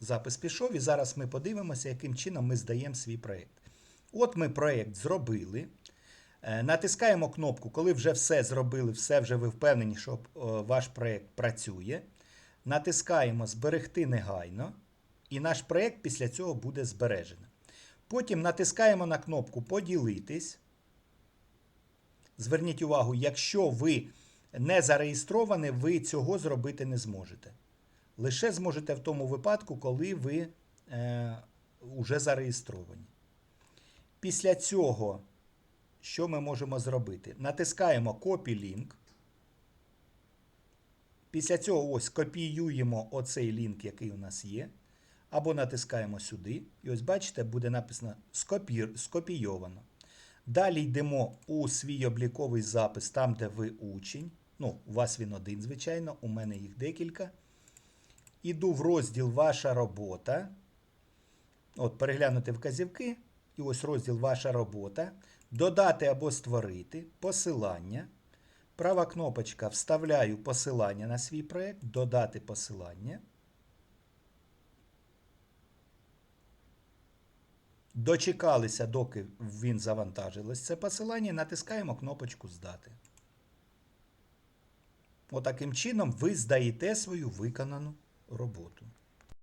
Запис пішов, і зараз ми подивимося, яким чином ми здаємо свій проєкт. От ми проєкт зробили. Е, Натискаємо кнопку, коли вже все зробили, все вже ви впевнені, що ваш проєкт працює. Натискаємо Зберегти негайно, і наш проєкт після цього буде збережений. Потім натискаємо на кнопку Поділитись. Зверніть увагу, якщо ви не зареєстровані, ви цього зробити не зможете. Лише зможете в тому випадку, коли ви е, вже зареєстровані. Після цього, що ми можемо зробити? Натискаємо Copy Link. Після цього ось копіюємо оцей лінк, який у нас є. Або натискаємо сюди. І ось бачите, буде написано «Скопір- скопійовано. Далі йдемо у свій обліковий запис, там, де ви учень. Ну, у вас він один, звичайно, у мене їх декілька. Іду в розділ Ваша робота. От, переглянути вказівки. І ось розділ Ваша робота. Додати або створити посилання. Права кнопочка Вставляю посилання на свій проєкт, додати посилання. Дочекалися, доки він завантажилось це посилання, натискаємо кнопочку Здати. Отаким чином ви здаєте свою виконану роботу.